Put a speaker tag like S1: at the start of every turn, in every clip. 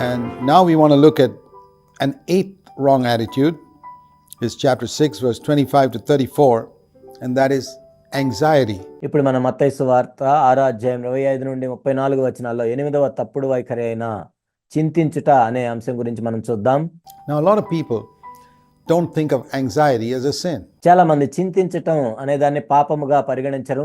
S1: And now we want to look at an eighth wrong attitude. Is chapter 6, verse 25 to 34, and that is anxiety.
S2: ఇప్పుడు మన మత్తైసు వార్త ఆరో అధ్యాయం ఇరవై ఐదు నుండి ముప్పై నాలుగు వచనాల్లో ఎనిమిదవ తప్పుడు వైఖరి అయిన చింతించుట అనే అంశం గురించి మనం చూద్దాం
S1: Now, a lot of people don't think of anxiety as a sin.
S2: చాలా మంది చింతించటం అనే దాన్ని పాపముగా పరిగణించరు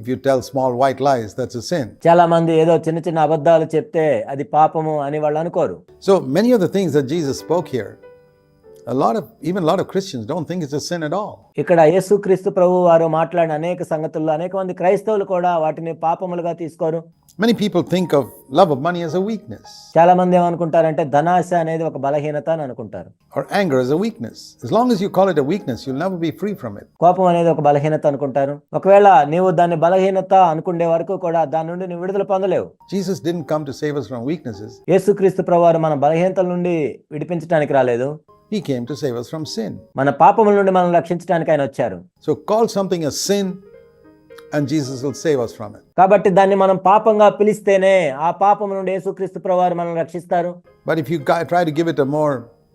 S1: if you tell small white lies, that's a sin.
S2: చాలా మంది ఏదో చిన్న చిన్న అబద్ధాలు చెప్తే అది పాపము అని వాళ్ళు అనుకోరు
S1: So many of the things that Jesus spoke here,
S2: ఇక్కడ యేసు క్రీస్తు ప్రభు వారు మాట్లాడిన అనేక సంగతుల్లో అనేక మంది క్రైస్తవులు కూడా వాటిని పాపములుగా తీసుకోరు.
S1: Many people think of love of money as a weakness
S2: చాలా మంది ఏమనుకుంటారు ధనాశ అనేది ఒక బలహీనత అని అనుకుంటారు.
S1: Or anger is a weakness as long as you call it a weakness you'll never be free from it.
S2: కోపం అనేది ఒక బలహీనత అనుకుంటారు. ఒకవేళ నీవు దాన్ని బలహీనత అనుకునే వరకు కూడా దాని నుండి నువ్వు విడుదల పొందలేవు.
S1: Jesus didn't come to save us from weaknesses
S2: యేసుక్రీస్తు ప్రభువారు మన బలహీనతల నుండి విడిపించడానికి రాలేదు.
S1: He came to save us from sin.
S2: మన పాపముల నుండి మనం రక్షించడానికి ఆయన వచ్చారు
S1: So call something a sin and Jesus will save us from it.
S2: కాబట్టి దాన్ని మనం పాపంగా పిలిస్తేనే ఆ పాపం నుండి యేసుక్రీస్తు ప్రభు వారు మనల్ని రక్షిస్తారు
S1: But if you gu- try to give it a more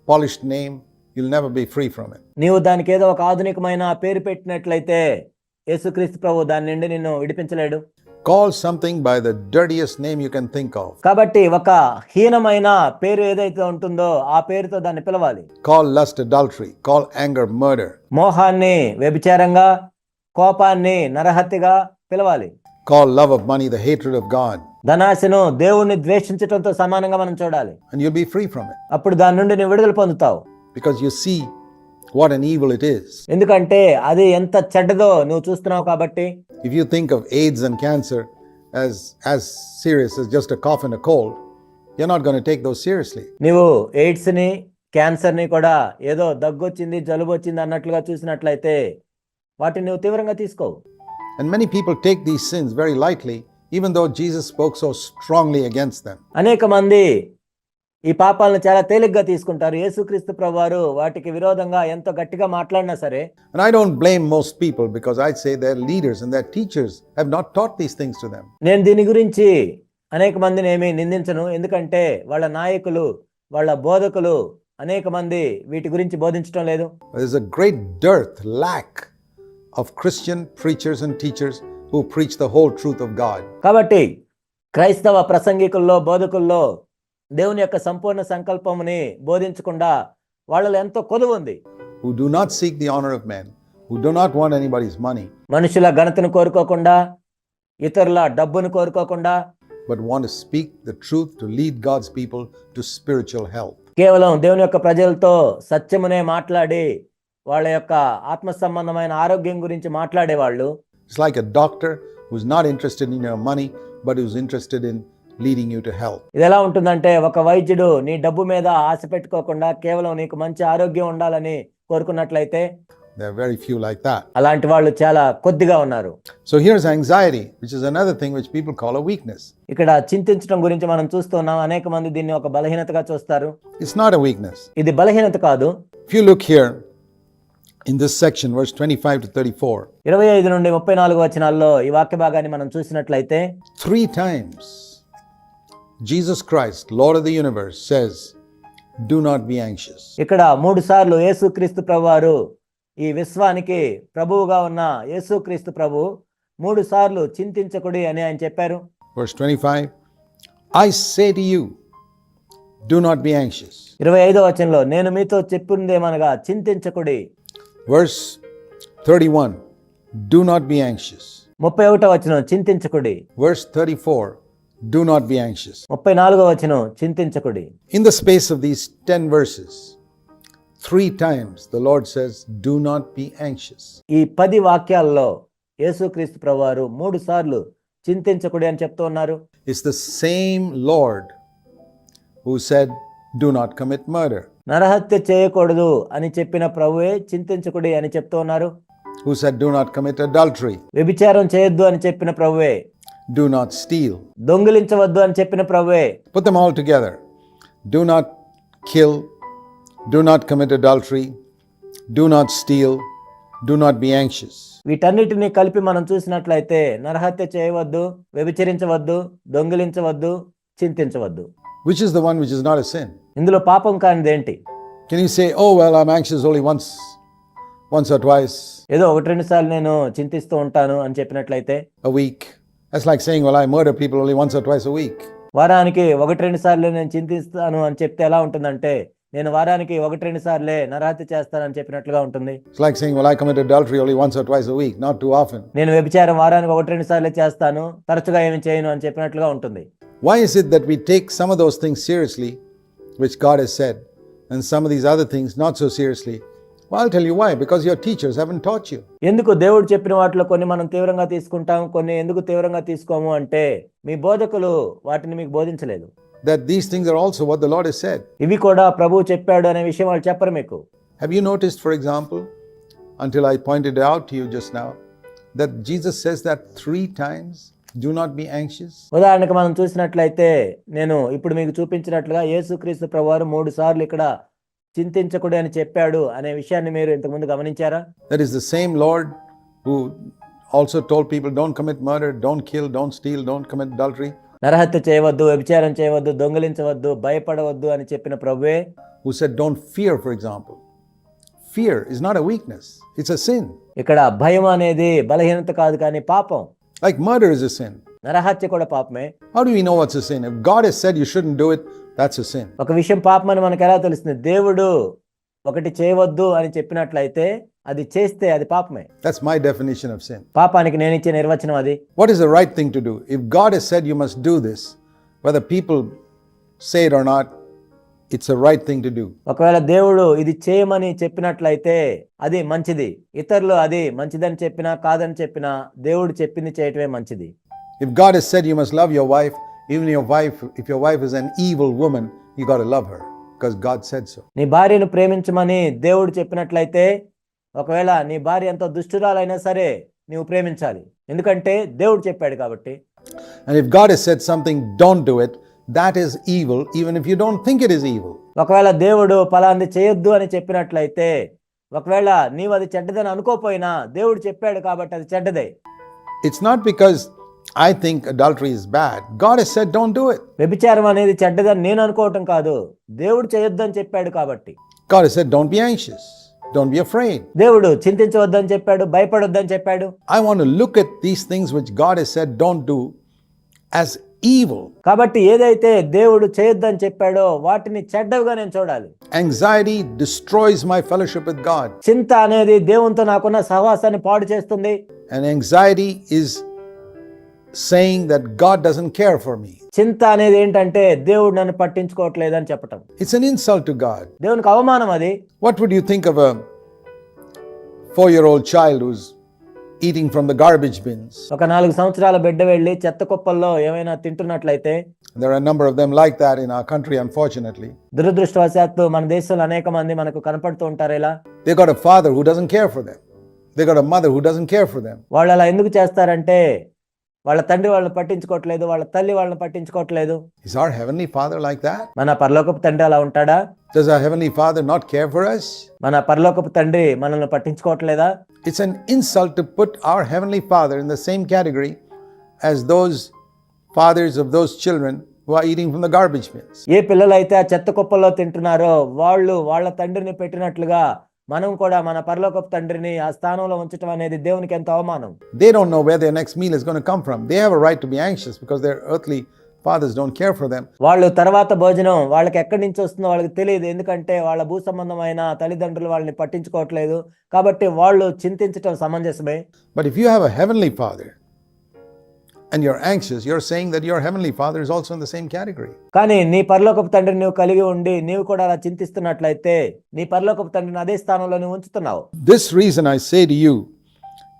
S1: polished name, you'll never be free from it.
S2: నీవు దానికి ఏదో ఒక ఆధునికమైన పేరు పెట్టినట్లయితే యేసుక్రీస్తు ప్రభు దాని నుండి నిన్ను విడిపించలేడు
S1: Call something by the dirtiest name you can think of.
S2: కాబట్టి ఒక హీనమైన పేరు ఏదైతే ఉంటుందో ఆ పేరుతో దాన్ని పిలవాలి
S1: Call lust adultery. Call anger murder.
S2: మోహాన్ని వ్యభిచారంగా కోపాన్ని నరహత్యగా పిలవాలి
S1: Call love of money the hatred of God.
S2: ధనాశను దేవుణ్ణి ద్వేషించడంతో సమానంగా మనం చూడాలి
S1: And you'll be free from it
S2: అప్పుడు దాని నుండి నువ్వు విడుదల పొందుతావు
S1: because you see what an evil it is.
S2: ఎందుకంటే అది ఎంత చెడ్డదో నువ్వు చూస్తున్నావు కాబట్టి
S1: If you think of AIDS and cancer as, as serious as just a cough and a cold, you're not going to take those seriously.
S2: నీవు ఎయిడ్స్ని క్యాన్సర్ని కూడా ఏదో దగ్గొచ్చింది జలుబు వచ్చింది అన్నట్లుగా చూసినట్లయితే వాటిని నువ్వు తీవ్రంగా తీసుకోవు
S1: And many people take these sins very lightly, even though Jesus spoke so strongly against them.
S2: అనేక మంది ఈ పాపాలను చాలా తేలిగ్గా తీసుకుంటారు. యేసుక్రీస్తు ప్రభువారు వాటికి విరోధంగా ఎంతో గట్టిగా మాట్లాడినా సరే
S1: and I don't blame most people because I say their leaders and their teachers have not taught these things to them
S2: నేను దీని గురించి అనేక మందిని ఏమీ నిందించను. ఎందుకంటే వాళ్ళ నాయకులు వాళ్ళ బోధకులు అనేక మంది వీటి గురించి బోధించడం లేదు.
S1: There is a great dearth lack of Christian preachers and teachers who preach the whole truth of God
S2: కాబట్టి క్రైస్తవ ప్రసంగికుల్లో బోధకుల్లో దేవుని యొక్క సంపూర్ణ సంకల్పముని బోధించకుండా వాళ్ళలో ఎంతో కొదువు ఉంది
S1: who do not seek the honor of men, who do not want anybody's money,
S2: మనుషుల ఘనతను కోరుకోకుండా ఇతరుల డబ్బును కోరుకోకుండా
S1: but want to speak the truth to lead God's people to spiritual health.
S2: కేవలం దేవుని యొక్క ప్రజలతో సత్యమునే మాట్లాడి వాళ్ళ యొక్క ఆత్మ సంబంధమైన ఆరోగ్యం గురించి మాట్లాడేవాళ్ళు
S1: It's like a doctor who's not interested in your money, but who's interested in leading you to health.
S2: ఇది ఎలా ఉంటుందంటే ఒక వైద్యుడు నీ డబ్బు మీద ఆశ పెట్టుకోకుండా కేవలం నీకు మంచి ఆరోగ్యం ఉండాలని కోరుకున్నట్లయితే
S1: There are very few like that.
S2: అలాంటి వాళ్ళు చాలా కొద్దిగా ఉన్నారు
S1: So here's anxiety, which is another thing which people call a weakness.
S2: ఇక్కడ చింతించడం గురించి మనం చూస్తున్నాం అనేక మంది దీన్ని ఒక బలహీనతగా చూస్తారు
S1: It's not a weakness.
S2: ఇది బలహీనత కాదు
S1: If you look here in this section, verse 25 to 34,
S2: ఇరవై ఐదు నుండి ముప్పై నాలుగు వచనాల్లో ఈ వాక్య భాగాన్ని మనం చూసినట్లయితే
S1: three times Jesus Christ, Lord of the universe, says, Do not be anxious.
S2: ఇక్కడ మూడు సార్లు యేసుక్రీస్తు ప్రభువారు ఈ విశ్వానికి ప్రభువుగా ఉన్న యేసుక్రీస్తు ప్రభు మూడు సార్లు చింతించకుడి అని ఆయన చెప్పారు
S1: Verse 25 I say to you, do not be anxious.
S2: ఇరవై ఐదో వచనంలో నేను మీతో చెప్పిందేమనగా చింతించకుడి
S1: Verse 31 Do not be anxious.
S2: ముప్పై ఒకటో వచనం చింతించకుడి
S1: Verse 34 Do not be anxious.
S2: ముప్పై నాలుగో వచనం చింతించకుడి
S1: In the space of these 10 verses, three times the Lord says, Do not be anxious.
S2: ఈ పది వాక్యాల్లో యేసుక్రీస్తు ప్రభువారు మూడు సార్లు చింతించకుడి అని చెప్తూ ఉన్నారు
S1: It's the same Lord who said, Do not commit murder.
S2: నరహత్య చేయకూడదు అని చెప్పిన ప్రభువే చింతించకుడి అని చెప్తూ ఉన్నారు
S1: Who said, Do not commit adultery,
S2: వ్యభిచారం చేయొద్దు అని చెప్పిన ప్రభువే
S1: do not steal.
S2: దొంగిలించవద్దు అని చెప్పిన ప్రభువే
S1: Put them all together. Do not kill, do not commit adultery, do not steal, do not be anxious.
S2: వీటన్నిటిని కలిపి మనం చూసినట్లయితే నరహత్య చేయవద్దు వ్యభిచరించవద్దు దొంగిలించవద్దు చింతించవద్దు
S1: Which is the one which is not a sin?
S2: ఇందులో పాపం కానిదేంటి
S1: Can you say, Oh, well, I'm anxious only once, once or twice
S2: ఏదో ఒకటి రెండు సార్లు నేను చింతిస్తూ ఉంటాను అని చెప్పినట్లయితే
S1: a week? That's like saying, Well, I murder people only once or twice a week.
S2: వారానికి ఒకటి రెండు సార్లు నేను చింతిస్తాను అని చెప్తే ఎలా ఉంటుందంటే నేను వారానికి ఒకటి రెండు సార్లే నరహత్య చేస్తానని చెప్పినట్లుగా ఉంటుంది
S1: It's like saying, Well, I commit adultery only once or twice a week, not too often.
S2: నేను వ్యభిచారం వారానికి ఒకటి రెండు సార్లే చేస్తాను తరచుగా ఏమి చేయను అని చెప్పినట్లుగా ఉంటుంది
S1: Why is it that we take some of those things seriously, which God has said, and some of these other things not so seriously? I'll tell you why. Because your teachers haven't taught you.
S2: ఎందుకు దేవుడు చెప్పిన వాటిలో కొన్ని మనం తీవ్రంగా తీసుకుంటాం కొన్ని ఎందుకు తీవ్రంగా తీసుకోము అంటే మీ బోధకులు వాటిని మీకు బోధించలేదు
S1: That these things are also what the Lord has said.
S2: ఇవి కూడా ప్రభువు చెప్పాడు అనే విషయం వాళ్ళు చెప్పరు మీకు
S1: Have you noticed, for example, until I pointed out to you just now, that Jesus says that three times do not be anxious?
S2: ఉదాహరణకు మనం చూసినట్లయితే నేను ఇప్పుడు మీకు చూపించినట్లుగా యేసుక్రీస్తు ప్రభువారు మూడు సార్లు ఇక్కడ చింతించకుడు అని చెప్పాడు అనే విషయాన్ని మీరు ఇంతకుముందు గమనించారా
S1: That is the same Lord who also told people don't commit murder, don't kill, don't steal, don't commit adultery,
S2: నరహత్య చేయవద్దు వ్యభిచారం చేయవద్దు దొంగిలించవద్దు భయపడవద్దు అని చెప్పిన ప్రభువే
S1: who said don't fear, for example. Fear is not a weakness, it's a sin.
S2: ఇక్కడ భయం అనేది బలహీనత కాదు కానీ పాపం
S1: Like murder is a sin.
S2: నరహత్య కూడా పాపమే
S1: How do we know what's a sin? If God has said you shouldn't do it, that's same
S2: ఒక విషయం పాపం అని మనకు ఎలా తెలుస్తుంది? దేవుడు ఒకటి చేయవద్దు అని చెప్పినట్లయితే అది చేస్తే అది పాపమే.
S1: దట్స్ మై డెఫినేషన్ ఆఫ్
S2: పాపానికి నేను ఇచ్చే నిర్వచనం అది.
S1: What is the right thing to do if God has said you must do this whether people say or not it's right thing to do
S2: ఒకవేళ దేవుడు ఇది చేయమని చెప్పినట్లయితే అది మంచిది. ఇతరులు అది మంచిదని చెప్పినా కాదని చెప్పినా దేవుడు చెప్పింది చేయటమే మంచిది.
S1: If God is said you must love your wife even your wife, if your wife is an evil woman, you got to love her because God said so.
S2: నీ భార్యను ప్రేమించమని దేవుడు చెప్పినట్లయితే ఒకవేళ నీ భార్య ఎంత దుష్టురాలైనా సరే నీవు ప్రేమించాలి ఎందుకంటే దేవుడు చెప్పాడు కాబట్టి
S1: And if God has said something, don't do it, that is evil, even if you don't think it is evil.
S2: ఒకవేళ దేవుడు పలాంది చేయొద్దు అని చెప్పినట్లయితే ఒకవేళ నీవు అది చెడ్డదని అనుకోపోయినా దేవుడు చెప్పాడు కాబట్టి అది చెడ్డదే
S1: It's not because I think adultery is bad. God has said, don't do it.
S2: వ్యభిచారం అనేది చెడ్డదని నేను అనుకోవటం కాదు దేవుడు చేయొద్దు అని చెప్పాడు కాబట్టి
S1: God has said, don't be anxious, don't be afraid.
S2: దేవుడు చింతించవద్దని చెప్పాడు భయపడొద్దని చెప్పాడు
S1: I want to look at these things which God has said, don't do, as evil.
S2: కాబట్టి ఏదైతే దేవుడు చేయొద్దని చెప్పాడో వాటిని చెడ్డవిగా నేను చూడాలి
S1: Anxiety destroys my fellowship with God.
S2: చింత అనేది దేవునితో నాకున్న సహవాసాన్ని పాడు చేస్తుంది
S1: And anxiety is saying that God doesn't care for me.
S2: చింత అనేది ఏంటంటే దేవుడు నన్ను పట్టించుకోవట్లేదు అని చెప్పటం
S1: It's an insult to God.
S2: దేవునికి అవమానం అది
S1: What would you think of a four year old child who's eating from the garbage bins?
S2: ఒక నాలుగు సంవత్సరాల బిడ్డ వెళ్ళి చెత్త కుప్పల్లో ఏమైనా తింటున్నట్లయితే
S1: There are a number of them like that in our country, unfortunately.
S2: దురదృష్టవశాత్తు మన దేశంలో అనేక మంది మనకు కనపడుతూ ఉంటారు ఇలా
S1: They got a father who doesn't care for them, they got a mother who doesn't care for them.
S2: వాళ్ళు అలా ఎందుకు చేస్తారంటే వాళ్ళ తండ్రి వాళ్ళని పట్టించుకోవట్లేదు వాళ్ళ తల్లి వాళ్ళని పట్టించుకోవట్లేదు
S1: Is our Heavenly Father like that?
S2: మన పరలోకపు తండ్రి అలా ఉంటాడా
S1: Does our Heavenly Father not care for us?
S2: మన పరలోకపు తండ్రి మనల్ని పట్టించుకోవట్లేదా
S1: It's an insult to put our Heavenly Father in the same category as those fathers of those children who are eating from the garbage bins.
S2: ఏ పిల్లలైతే ఆ చెత్త కుప్పల్లో తింటున్నారో వాళ్ళు వాళ్ళ తండ్రిని పెట్టినట్లుగా మనం కూడా మన పరలోకపు తండ్రిని ఆ స్థానంలో ఉంచటం అనేది దేవునికి ఎంత అవమానం.
S1: They don't know where next meal is gone to come from they have a right to be anxious because their earthly fathers don't care for them
S2: వాళ్ళు తర్వాత భోజనం వాళ్ళకి ఎక్కడి నుంచి వస్తుందో వాళ్ళకి తెలియదు. ఎందుకంటే వాళ్ళ భూ సంబంధమైన తల్లిదండ్రులు వాళ్ళని పట్టించుకోవట్లేదు. కాబట్టి వాళ్ళు చింతించటం సమంజసమే.
S1: But if you have a heavenly father and you're anxious, you're saying that your Heavenly Father is also in the same category.
S2: కానీ నీ పరలోకపు తండ్రిని నువ్వు కలిగి ఉండి నీవు కూడా అలా చింతిస్తున్నట్లయితే నీ పరలోకపు తండ్రిని అదే స్థానంలో నువ్వు ఉంచుతున్నావు
S1: This reason I say to you,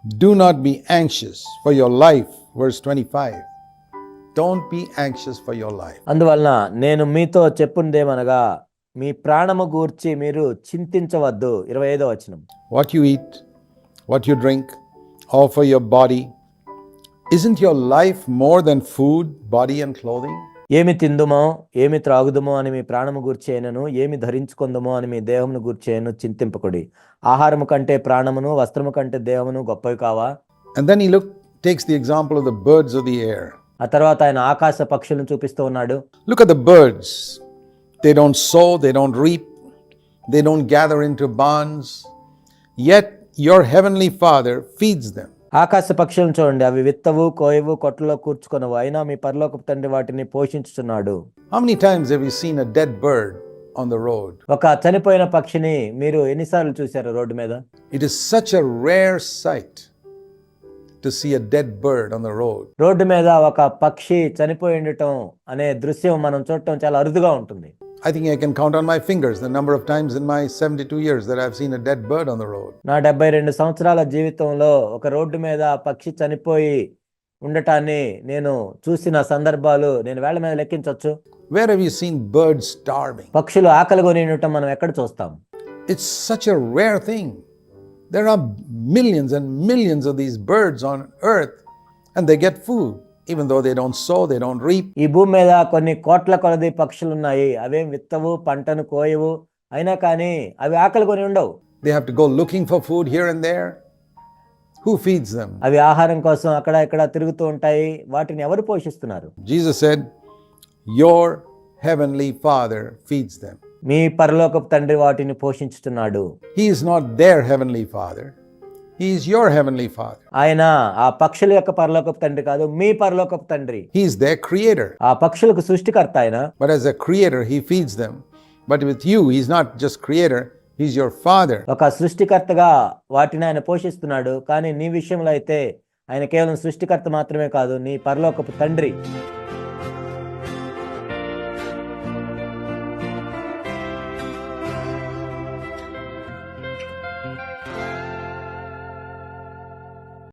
S1: do not be anxious for your life. Verse 25. Don't be anxious for your life.
S2: అందువలన నేను మీతో చెప్పుందేమనగా మీ ప్రాణము గూర్చి మీరు చింతించవద్దు ఇరవై ఐదో వచనం
S1: What you eat, what you drink, all for your body. Isn't your life more than food, body, and clothing?
S2: ఏమి తిందుమో ఏమి త్రాగుదుమో అని మీ ప్రాణము గూర్చేయనను ఏమి ధరించుకుందుమో అని మీ దేహమును గూర్చేయను చింతింపకుడి ఆహారము కంటే ప్రాణమును వస్త్రము కంటే దేహమును గొప్పవి కావా
S1: And then he look, takes the example of the birds of the air.
S2: ఆ తర్వాత ఆయన ఆకాశ పక్షులను చూపిస్తూ ఉన్నాడు
S1: Look at the birds. They don't sow, they don't reap, they don't gather into barns, yet your heavenly Father feeds them.
S2: ఆకాశ పక్షులను చూడండి. అవి విత్తవు కోయవు కొట్లలో కూర్చుకొనవు. అయినా మీ పరలోకపు తండ్రి వాటిని పోషించుచున్నాడు.
S1: How many times have you seen a dead bird on the road?
S2: ఒక చనిపోయిన పక్షిని మీరు ఎన్నిసార్లు చూశారు రోడ్డు మీద?
S1: It is such a rare sight to see a dead bird on the road.
S2: Road మీద ఒక పక్షి చనిపోయి ఉండటం అనే దృశ్యం మనం చూడటం చాలా అరుదుగా ఉంటుంది.
S1: I think I can count on my fingers the number of times in my 72 years that I've seen a dead bird on the road.
S2: నా డెబ్బై రెండు సంవత్సరాల జీవితంలో ఒక రోడ్డు మీద పక్షి చనిపోయి ఉండటాన్ని నేను చూసిన సందర్భాలు నేను వేళ్ల మీద లెక్కించవచ్చు
S1: Where have you seen birds starving?
S2: పక్షులు ఆకలి కొని ఉండటం మనం ఎక్కడ చూస్తాం
S1: It's such a rare thing. There are millions and millions of these birds on earth, and they get food, even though they don't sow, they don't reap.
S2: ఈ భూమి మీద కొన్ని కోట్ల కొలది పక్షులు ఉన్నాయి అవేం విత్తవు పంటను కోయవు అయినా కానీ అవి ఆకలి కొని ఉండవు
S1: They have to go looking for food here and there. Who feeds them?
S2: అవి ఆహారం కోసం అక్కడ ఇక్కడ తిరుగుతూ ఉంటాయి వాటిని ఎవరు పోషిస్తున్నారు
S1: Jesus said, Your heavenly Father feeds them.
S2: మీ పరలోకపు తండ్రి వాటిని పోషించుతున్నాడు
S1: He is not their heavenly Father, He is your heavenly Father.
S2: ఆయన ఆ పక్షుల యొక్క పరలోకపు తండ్రి కాదు మీ పరలోకపు తండ్రి
S1: He is their creator.
S2: ఆ పక్షులకు సృష్టికర్త ఆయన
S1: But as a creator, He feeds them. But with you, He's not just creator, He's your Father.
S2: ఒక సృష్టికర్తగా వాటిని ఆయన పోషిస్తున్నాడు కానీ నీ విషయంలో అయితే ఆయన కేవలం సృష్టికర్త మాత్రమే కాదు నీ పరలోకపు తండ్రి